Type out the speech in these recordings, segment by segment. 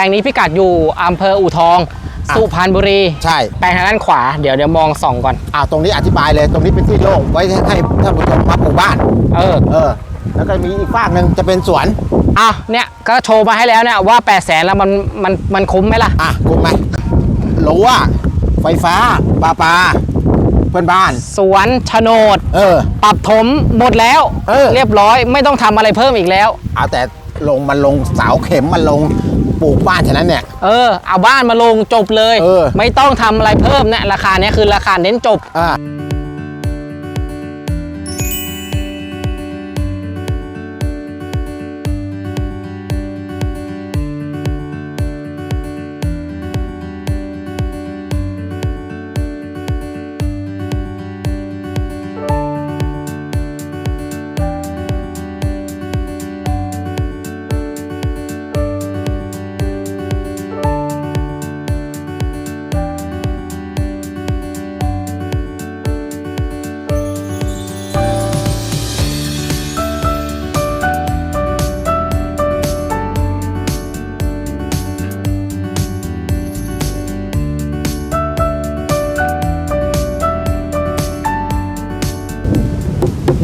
ลงนี้พิกัดอยู่อำเภออู่ทอง อะ สุพรรณบุรี ใช่ แปลงทางด้านขวา เดี๋ยวเดี๋ยวมองส่องก่อน อ่าตรงนี้อธิบายเลยตรงนี้เป็นที่โล่งไว้ให้ท่านผู้ชมมาปลูกบ้าน เออ เออ แล้วก็มีอีกฝากหนึ่งจะเป็นสวน อะ เนี่ย ก็โชว์มาให้แล้วเนี่ยว่า8 0 0แสนแล้วมันมันมันคุ้มไหมล่ะ อะคุ้มไหมรั้วไฟฟ้าปลาปลาเพื่อนบ้าน สวนโฉนด เออ ปรับถมหมดแล้ว เออ เรียบร้อยไม่ต้องทำอะไรเพิ่มอีกแล้ว เอาแต่ลงมันลงเสาเข็มมันลง ปลูกบ้านฉะนั้นเนี่ย เออ เอาบ้านมาลงจบเลย เออ ไม่ต้องทำอะไรเพิ่มเนี่ยราคาเนี้ยคือราคาเน้นจบ อ่า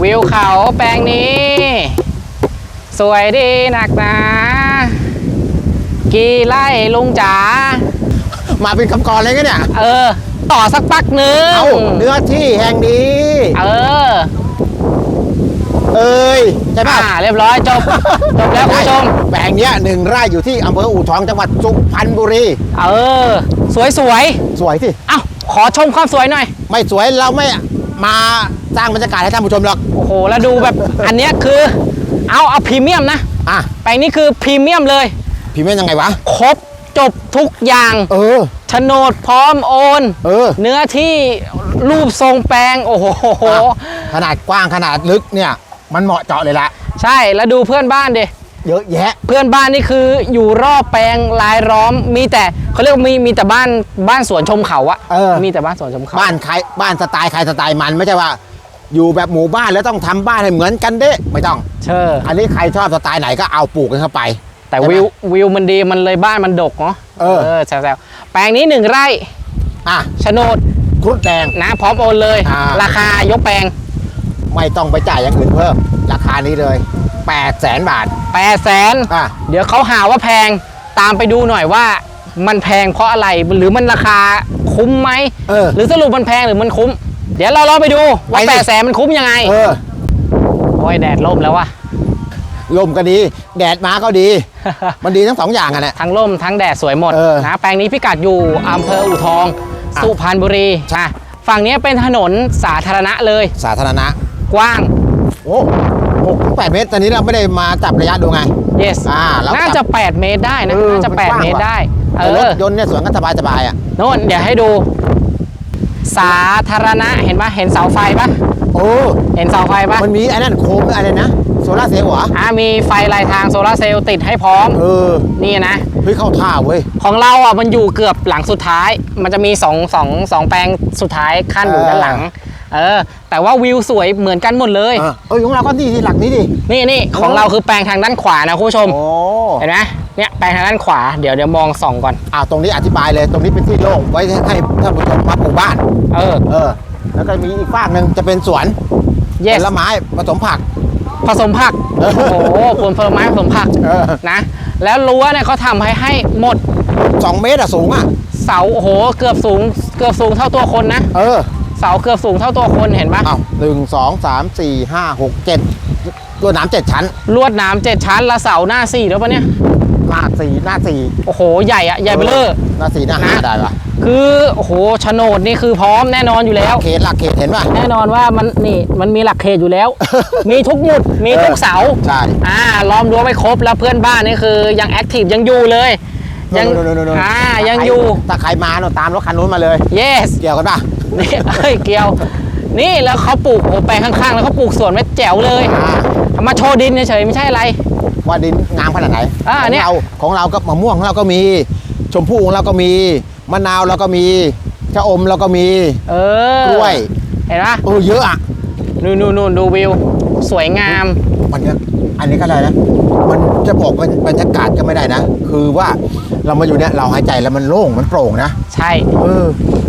วิวเขาแปลงนี้ สวยดีหนักหนากี่ไร่ลุงจ๋ามาเป็นคำกรเลยกันเนี่ย เออ ต่อสักปักหนึ่งเอาเนื้อที่แห่งนี้ เออ เอ้ยใช่ป่ะอ่าเรียบร้อยจบ จบแล้วคุณผู้ชมแปลงเนี้ยหนึ่งไร่อยู่ที่อำเภออู่ทองจังหวัดสุพรรณบุรี เออ สวยสวยสวยสิๆเอ้าขอชมความสวยหน่อย ไม่สวยเราไม่มาสร้างบรรยากาศให้ท่านผู้ชมหรอก โอ้โหแล้วดูแบบอันเนี้ยคือเอาเอาพรีเมียมนะอะแปลงนี้คือพรีเมียมเลยพี่เม่นยังไงวะ ครบจบทุกอย่างเออโฉนดพร้อมโอน เออ เนื้อที่รูปทรงแปลง โอ้โหอะขนาดกว้างขนาดลึกเนี่ย มันเหมาะเจาะเลยละใช่แล้วดูเพื่อนบ้านดิเยอะแยะ เพื่อนบ้านนี่คืออยู่รอบแปลงลายล้อมมีแต่เขาเรียกว่ามีมีแต่บ้านบ้านสวนชมเขาอะเออ มีแต่บ้านสวนชมเขาบ้านใครบ้านสไตล์ใครสไตล์มันไม่ใช่ว่า อยู่แบบหมู่บ้านแล้วต้องทำบ้านให้เหมือนกันเด้ไม่ต้อง เชออันนี้ใครชอบสไตล์ไหนก็เอาปลูกกันเข้าไป แต่ใช่ไหมวิววิวมันดีมันเลยบ้านมันดกเนาะเออ แซวๆแปลงนี้หนึ่งไร่อะโฉนดครุฑแดง นะพร้อมโอนเลย อ่า ราคายกแปลงไม่ต้องไปจ่ายอย่างอื่นเพิ่ม ราคานี้เลย8 0 0แสนบาท8 0 0แสนอะเดี๋ยวเขาหาว่าแพงตามไปดูหน่อยว่ามันแพงเพราะอะไรหรือมันราคาคุ้มไหมเออ หรือสรุปมันแพงหรือมันคุ้ม เดี๋ยวเราลองไปดูว่าไปดิแปดแสนมันคุ้มยังไงเออโอ้ยแดดล่มแล้วว่ะลมก็ดี แดดมาก็ดี มันดีทั้งสองอย่างอะเนี่ยทั้งล่มทั้งแดดสวยหมดเออนะแปลงนี้พิกัดอยู่อำเภออู่ทองอะสุพรรณบุรีใช่อะฝั่งนี้เป็นถนนสาธารณะเลย สาธารณะ กว้าง โอ้หกถึงแปดเมตร ตอนนี้เราไม่ได้มาจับระยะดูไง yes อ่าแล้วน่าจะ 8 เมตรได้นะเออน่าจะมันกว้าง8เมตรว่ะได้ เอแต่รอถยนต์เนี่ยสวนกันสบายสบายๆอะโน่นเดี๋ยวให้ดู สาธารณะเห็นปะเห็นเสาไฟปะโอ้เห็นเสาไฟปะมันมีไอ้นั่นโคมอะไรนะโซล่าร์เซลล์เหรออ่ามีไฟลายทางโซลาร์เซลล์ติดให้พร้อม เออ นี่นะเฮ้ยเข้าท่าเว้ย ของเราอะมันอยู่เกือบหลังสุดท้าย มันจะมีสองสองสองแปลงสุดท้ายขั้นอยู่เออด้านหลัง เออ แต่ว่าวิวสวยเหมือนกันหมดเลยเออเออของเราก็นี่ที่หลักนี้ดิ นี่นี่ของเราคือแปลงทางด้านขวานะคุณผู้ชมโอ้เห็นไหม เนี่ยแปลงทางด้านขวาเดี๋ยวเดี๋ยวมองส่องก่อน อ่าตรงนี้อธิบายเลยตรงนี้เป็นที่โล่งไว้ให้ท่านผู้ชมมาปลูกบ้าน เออ เออ แล้วก็มีอีกฝากหนึ่งจะเป็นสวน yes ผลไม้ผสมผัก ผสมผักเออโอ้โหผลผลไม้ผสมผักเออ นะ แล้วรั้วเนี่ยเขาทำให้ให้หมดสองเมตรอะสูงอะเสาโอ้โห เกือบสูง เกือบสูงเท่าตัวคนนะ เออเสาเกือบสูงเท่าตัวคนเห็นปะเอาหนึ่งสองสามสี่ห้าหกเจ็ดตัวน้ำเจ็ดชั้น ลวดหน้ำเจ็ดชั้นละเสาหน้าสี่แล้วปะเนี่ย หน้าสี่หน้าสี่โอ้โห ใหญ่อะใหญ่เบ้อเลอหน้าสี่หน้าห้านะได้ปะคือโอ้โหโฉนดนี่คือพร้อมแน่นอนอยู่แล้วเขตหลักเขตเห็นป่ะ แน่นอนว่ามันนี่มันมีหลักเขตอยู่แล้ว มีทุกหมุดมีทุกเสาใช่ อ่าล้อมรั้วไว้ครบแล้วเพื่อนบ้านนี่คือยังแอคทีฟยังอยู่เลย ยัโน่นโน่นโน่นโน่นอ่ายังอยู่ ถ้าใครมาเนอะตามรถคันนู้นมาเลย yes เกี่ยวกันป่ะ นี่เอ้ยเกียว นี่แล้วเขาปลูกโอ้แปลงข้างๆ แล้วเขาปลูกสวนไว้แจ๋วเลย อ่าเอา มาโชว์ดินเฉยๆไม่ใช่อะไร ว่าดินงามขนาดไหนอ่าของเนี่ยเราของเราก็มะม่วงของเราก็มี ชมพู่ของเราก็มีมะนาวเราก็มีชะอมเราก็มีเออกล้วยเห็นปะเออเยอะอะนู่นนู่นนู่นดูวิว สวยงาม มันเนี่ยอันนี้ก็อะไรนะมันจะบอกบรรบรรยากาศก็ไม่ได้นะ คือว่าเรามาอยู่เนี่ยเราหายใจแล้วมันโล่งมันโปร่งนะใช่ เออ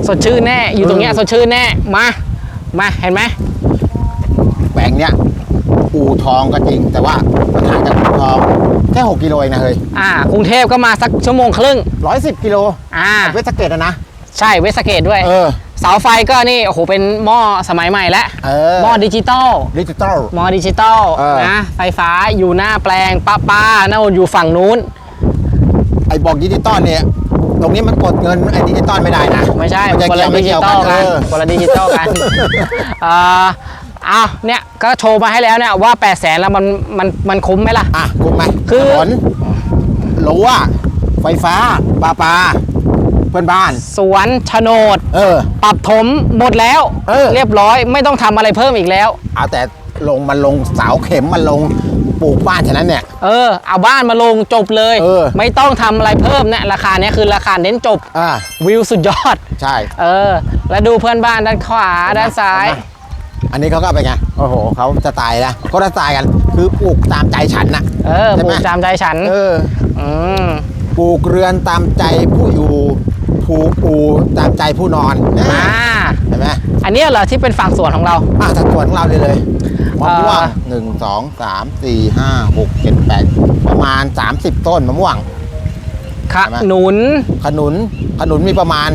สดชื่นแน่ อยู่ตรงเนี้ยเออสดชื่นแน่ มา มา เห็นไหมแปลงเนี้ย อู่ทองก็จริง แต่ว่ามันห่างจากอู่ทองแค่ 6 กิโลเองนะเฮ้ยอ่ากรุงเทพก็มาสักชั่วโมงครึ่ง ร้อยสิบกิโลอ่าเวสเกตอะนะ ใช่เวสเกตด้วย เออ เสาไฟก็นี่ โอ้โห เป็นหม้อสมัยใหม่แล้วเออ หม้อดิจิตอล ดิจิตอล หม้อดิจิตอลเออ นะ ไฟฟ้าอยู่หน้าแปลงป้าป้าๆน่าอยู่ฝั่งนู้น ไอ้บอกดิจิตอลเนี่ย ตรงนี้มันกดเงินไอ้ดิจิตอลไม่ได้นะไม่ใช่มันจะคนเกี่ละยวไม่ดิจิเกี่ยวตอกันลกันเออคนละดิจิตอลกันเอ่อ อ้าวเนี่ยก็โชว์มาให้แล้วเนี่ยว่า8 0 0แสนแล้วมันมันมันคุ้มไหมล่ะ อะคุ้มไหมคือ ถนนรั้วไฟฟ้าปลาปลาเพื่อนบ้าน สวนโฉนด เออ ปรับถมหมดแล้ว เออ เรียบร้อยไม่ต้องทำอะไรเพิ่มอีกแล้ว เอาแต่ลงมันลงเสาเข็มมันลงปลูกบ้านฉะนั้นเนี่ย เออ เอาบ้านมาลงจบเลย เออ ไม่ต้องทำอะไรเพิ่มเนี่ยราคาเนี้ยคือราคาเน้นจบอ่าวิวสุดยอด ใช่ เออ แล้วดูเพื่อนบ้านด้านขวาด้านซ้าย อันนี้เขาก็เป็นไง โอ้โหเขาจะตายนะเขาจะตายกัน คือปลูกตามใจฉันนะเออใช่ปไหม ลูกตามใจฉันเออ อืมปลูกเรือนตามใจผู้อยู่ปลูกปูตามใจผู้นอนนะอ่าเห็นไหมอันเนี้ยเหรอที่เป็นฝั่งสวนของเรา อะสัดส่วนของเราเลยเลยมะม่วงเอ่อ หนึ่งสองสามสี่ห้าหกเจ็ดแปดประมาณ 30 ต้นมะม่วงขใช่ไหมนุน ขนุนขนุนมีประมาณ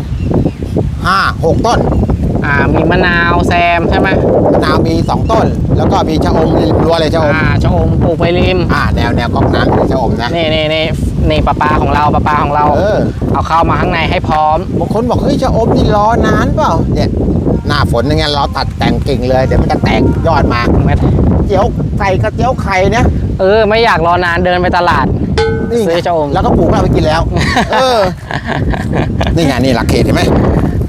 5 6ต้น อ่ามีมะนาวแซมใช่ไหมมะนาวมี 2 ต้น แล้วก็มีชะอมริมรั้วเลยชะอมอ่าชะอมปลูกไปริมอ่าแนวแนวก๊อกน้ำคือชะอมนะ นี่นี่นี่นี่ปลาปลาของเราปลาปลาของเราเออ เอาเข้ามาข้างในให้พร้อม บางคนบอกเฮ้ยชะอมนี่รอนานเปล่าเนี่ยหน้าฝนยังไงเราตัดแต่งกิ่งเลยเดี๋ยวมันจะแตกยอดมาเจียวไก่กับเจียวไข่เนี่ยเออ ไม่อยากรอนานเดินไปตลาด นี่ไงซื้อชะอม แล้วก็ปลูกแล้วไปกินแล้ว เออ นี่ไงนี่หลักเขตเห็นไหม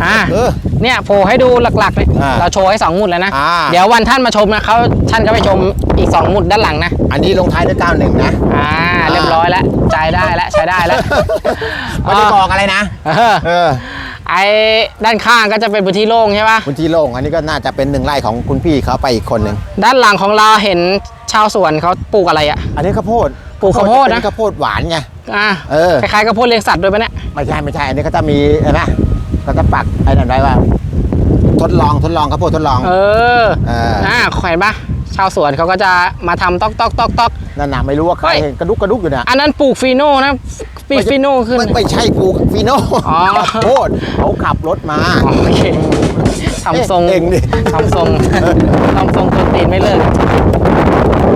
อ่าเออ เนี่ยโผล่ให้ดูหลักๆเลยอ่าเราโชว์ให้สองหมุดแล้วนะ อ่า เดี๋ยววันท่านมาชมนะเขาท่านก็ไปชมอีกสองหมุดด้านหลังนะ อันนี้ลงท้ายด้วย91นะ อ่า เรียบร้อยแล้วใจได้แล้วใช้ได้แล้วไม่ได้บอกอะไรนะ เออเออไอ้ด้านข้างก็จะเป็นพื้นที่โล่งใช่ปะพื้นที่โล่งอันนี้ก็น่าจะเป็นหนึ่งไร่ของคุณพี่เขาไปอีกคนหนึ่งด้านหลังของเราเห็นชาวสวนเขาปลูกอะไรอะ อันนี้ข้าวโพดปลูกข้าวโพดนะเป็นข้าวโพดหวานไง อ่าเออ คล้ายๆกับพวกเลี้ยงสัตว์ด้วยปะเนี่ย ไม่ใช่ไม่ใช่ อันนี้ก็จะมีเห็นไหม ก็จะปักไอ้นั่นไว้ว่า ทดลองทดลองข้าวโพดทดลอง เออเอออ่าเห็นปะชาวสวนเขาก็จะมาทำต๊อกต๊อกต๊อกต๊อก นั่นน่ะไม่รู้ว่าใครเฮ้ยเห็นกระดุกกระดุกอยู่เนี่ยอันนั้นปลูกฟีโน่นะปีฟีโน่ขึ้น ไม่ไม่ใช่ปลูกฟีโน่อ๋อข้าวโพดเขาขับรถมา อ๋อโอเคทำทรงเองดิ ทำทรงทำทรงตัวตีนไม่เลิก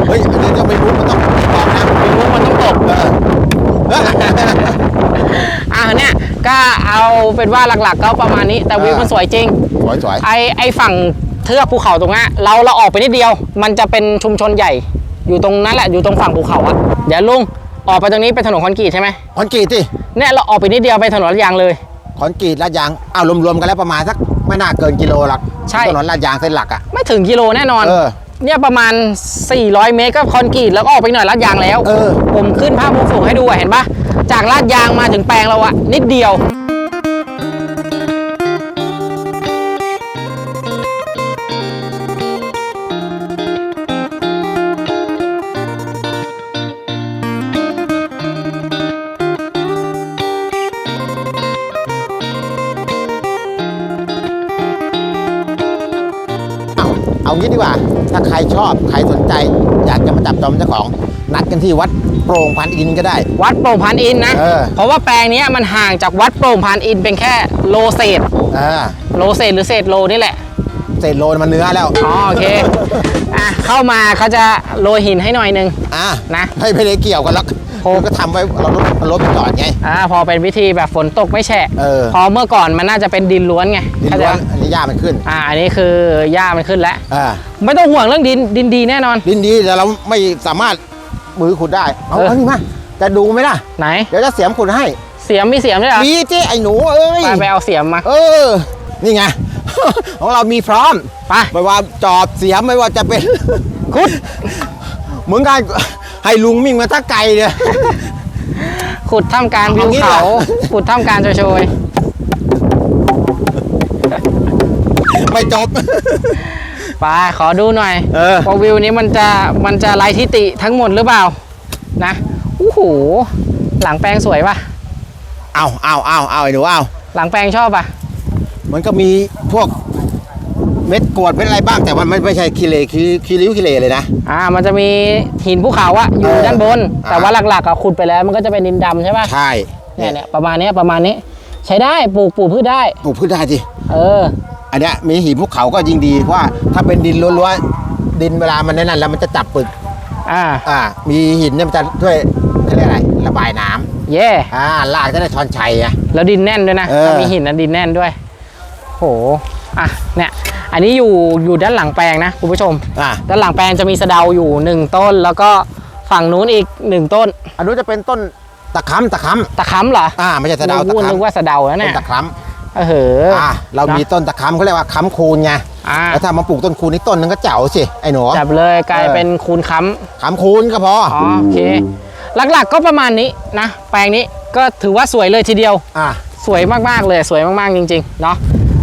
เฮ้ยอันนี้จะไม่รู้มันต้องตอบนะ ไม่รู้มันต้องตก เออเออ อ่าเนี่ยก็ เอาเป็นว่าหลักๆ ก็ประมาณนี้แต่วิวมันสวยจริง สวยสวยไอไอฝั่งเทือกภูเขาตรงนั้นเราเราออกไปนิดเดียว มันจะเป็นชุมชนใหญ่ อยู่ตรงนั้นแหละอยู่ตรงฝั่งภูเขาอะเดี๋ยวลุงออกไปตรงนี้เป็นถนนคอนกรีตใช่ไหมคอนกรีตสิเนี่ยเราออกไปนิดเดียวไปถนนลาดยางเลยคอนกรีตลาดยางเอารวมๆกันแล้วประมาณสักไม่น่าเกินกิโลหรอกใช่ถนนลาดยางเส้นหลักอะไม่ถึงกิโลแน่นอนเออเนี่ยประมาณ 400 เมตรก็คอนกรีตแล้วก็ออกไปหน่อยลาดยางแล้ว เออ ผมขึ้นภาพมุมสูงให้ดูอะเห็นปะจากลาดยางมาถึงแปลงเราอะนิดเดียว เอาเอางี้ดีกว่า ถ้าใครชอบใครสนใจ อยากจะมาจับจอมเจ้าของ นัดกันที่วัดโปร่งพันอินก็ได้ วัดโปร่งพันอินนะ เออ เพราะว่าแปลงเนี้ยมันห่างจากวัดโปร่งพันอินเป็นแค่โลเศษเออโลเศษหรือเศษโลนี่แหละ เศษโลมันเนื้อแล้วอ๋อโอเค อะเข้ามาเขาจะโรยหินให้หน่อยนึง อะนะไม่ไม่ได้เกี่ยวกันหรอก โอ้ก็ทำไว้เรารถรถไปจอดไงอ่าพอเป็นวิธีแบบฝนตกไม่แฉะเออพอเมื่อก่อนมันน่าจะเป็นดินล้วนไงดินเข้าใจล้วนปะอันนี้หญ้ามันขึ้น อ่าอันนี้คือหญ้ามันขึ้นแล้วอ่าไม่ต้องห่วงเรื่องดินดินดีแน่นอน ดินดีแต่เราไม่สามารถมือขุดได้เอาเออเอานี่มาจะดูไหมล่ะไหนเดี๋ยวจะเสียมขุดให้ เสียมมีเสียมด้วยเหรอมีเจ๊ไอ้หนูเอ้ยไปไปเอาเสียมมาเออนี่ไงของเรามีพร้อมไปไม่ว่าจอบเสียมไม่ว่าจะเป็นคุดเหมือนกัน ให้ลุงมิ่งมาทักไก่เนี่ย ขุดท่ามกลางวิวเอางี้เขาเหรอขุดท่ามกลางโชยไม่จบ ๆไปขอดูหน่อยเออ ว่าวิวนี้มันจะมันจะไร้ทิติทั้งหมดหรือเปล่า นะโอ้โหหลังแปลงสวยป่ะเอาเอาเอาเอาไอ้หนูเอาหลังแปลงชอบป่ะมันก็มีพวก เม็ดกรวดเม็ดอะไรบ้างแต่มันไม่ไม่ใช่คีเลคีคีริ้วคีเลเลยนะ อ่ามันจะมีหินภูเขาอะอยู่เออด้านบนอ่าแต่ว่าหลักๆอะขุดไปแล้วมันก็จะเป็นดินดำใช่ป่ะใช่เนี่ยเนี่ยประมาณเนี้ยประมาณนี้ ใช้ได้ปลูกปลูกพืชได้ปลูกพืชได้สิเออ อันเนี้ยมีหินภูเขาก็ยิ่งดีเพราะว่าถ้าเป็นดินล้วนๆดินเวลามันนั่นแล้วมันจะจับปึกอ่าอ่า มีหินเนี่ยมันจะช่วยเขาเรียกอะไรระบายน้ำเย่อ่าลากจะได้ช้อนชัยอะแล้วดินแน่นด้วยนะเออถ้ามีหินนะดินแน่นด้วยโหอะเนี่ย อันนี้อยู่อยู่ด้านหลังแปลงนะคุณผู้ชม อ่าด้านหลังแปลงจะมีสะเดาอยู่หนึ่งต้น แล้วก็ฝั่งนู้นอีกหนึ่งต้น อันนู้นจะเป็นต้นตะคำตะคตะค้ำเหรอำอ่าไม่ใช่สะเดาวตะนึกคำนึกว่าสะเดาแล้วต้เนี่ยนตะคเออเหำออ่าเรามีต้นตะคำเขาเรียกว่าคำคูณไงอ่าแล้วถ้ามาปลูกต้นคูณนี่ต้นนึงก็เจ๋วสิไอ้หนูจับเลยกลายเออเป็นคูณค้คำคูณก็พอำอ๋อโอเค หลักๆก็ประมาณนี้นะ แปลงนี้ก็ถือว่าสวยเลยทีเดียว อ่า สวยมากๆเลยสวยมากๆจริงๆเนาะ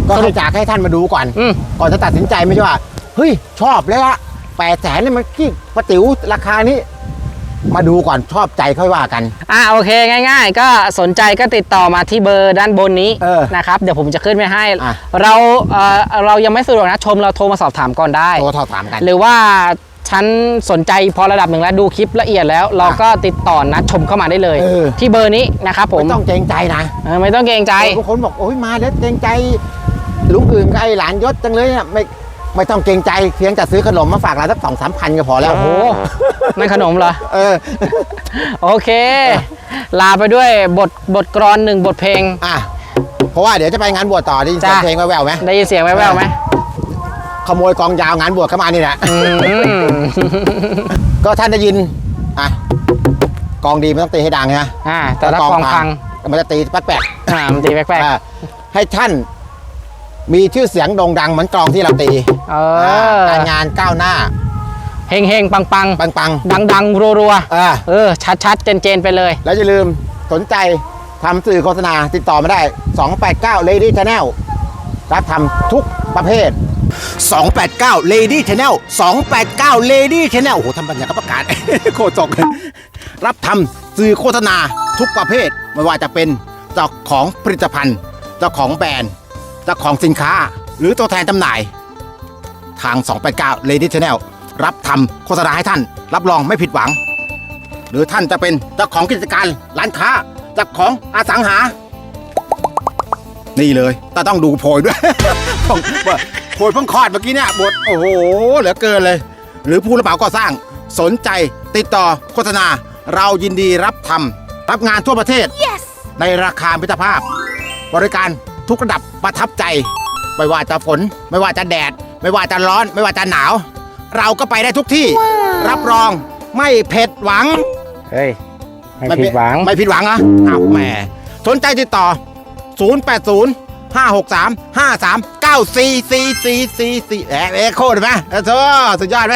ก็ให้จากให้ท่านมาดูก่อน อืม ก่อนจะตัดสินใจไม่ใช่ว่า เฮ้ย ชอบเลยละแปดแสนนี่มันกี่ปะติ๋วราคานี้ มาดูก่อนชอบใจค่อยว่ากัน อ่าโอเคง่าย ๆ ก็สนใจก็ติดต่อมาที่เบอร์ด้านบนนี้เออนะครับเดี๋ยวผมจะขึ้นไปให้ อะ เราเอ่อเรายังไม่สะดวกนะชมเราโทรมาสอบถามก่อนได้ โทรสอบถามกัน หรือว่าฉันสนใจพอระดับหนึ่งแล้วดูคลิปละเอียดแล้ว เราก็ติดต่อนัดชมเข้ามาได้เลย เออ ที่เบอร์นี้นะครับผมไม่ต้องเกรงใจนะเออไม่ต้องเกรงใจ บางคนบอกโอ้ยมาเด็ดเกรงใจ ลุงอื่นกับไอ้หลานยศจังเลยอะไม่ไม่ต้องเกรงใจเพียงจะซื้อขนมมาฝากเราสักสองสามพันก็พอแล้ว โอ้โหนั่นขนมเหรอ เออ โอเค ลาไปด้วยบทบทกรอนหนึ่งบทเพลง อะ เพราะว่าเดี๋ยวจะไปงานบวชต่อได้ยินเสียงจ้ะ เพลงแว่วๆไหมได้ยินเสียงแว่วๆไหมขโมยกองยาวงานบวชเข้ามานี่แหละ อืม ก็ท่านได้ยิน อะ กองดีไม่ต้องตีให้ดังนะอ่าแต่ถ้ากองพัง มันจะตีแป๊กอ่ามันตีแปลกๆอะให้ท่าน มีชื่อเสียงโด่งดังเหมือนกลองที่เราตีๆเออการงานก้าวหน้าเฮงเฮงปังปังปังดังดังๆรัวรัวๆอะๆเออชัดชัดเจนเจนๆไปเลย แล้วอย่าลืมสนใจทำสื่อโฆษณาติดต่อมาได้ 289 Lady Channel รับทำทุกประเภท 289 Lady Channel 289 Lady Channel โอ้โหทำบัญญัติประกาศ โคตรจกรับทำสื่อโฆษณาทุกประเภท ไม่ว่าจะเป็นเจ้าของผลิตภัณฑ์เจ้าของแบรนด์ เจ้าของสินค้า หรือตัวแทนจำหน่าย ทาง 289 Lady Channel รับทำโฆษณาให้ท่าน รับรองไม่ผิดหวัง หรือท่านจะเป็นเจ้าของกิจการร้านค้าเจ้าของอสังหา นี่เลยแต่ต้องดูโพยด้วยต้องว่าโพยเพิ่งคลอดเมื่อกี้เนี่ยบทโอ้โหเหลือเกินเลย หรือผู้รับเหมาก่อสร้างสนใจติดต่อโฆษณาเรายินดีรับทำรับงานทั่วประเทศในราคามิตรภาพ บริการ ทุกระดับประทับใจ ไม่ว่าจะฝน ไม่ว่าจะแดด ไม่ว่าจะร้อน ไม่ว่าจะหนาว เราก็ไปได้ทุกที่ รับรองไม่เผ็ดหวัง เฮ้ย ไม่ผิดหวัง ไม่ผิดหวังเหรอะอ้าวแหมสนใจติดต่อ 080 563 53 94 4444แอะเอ็กโคดไหมเออโธ่สุดยอดไหม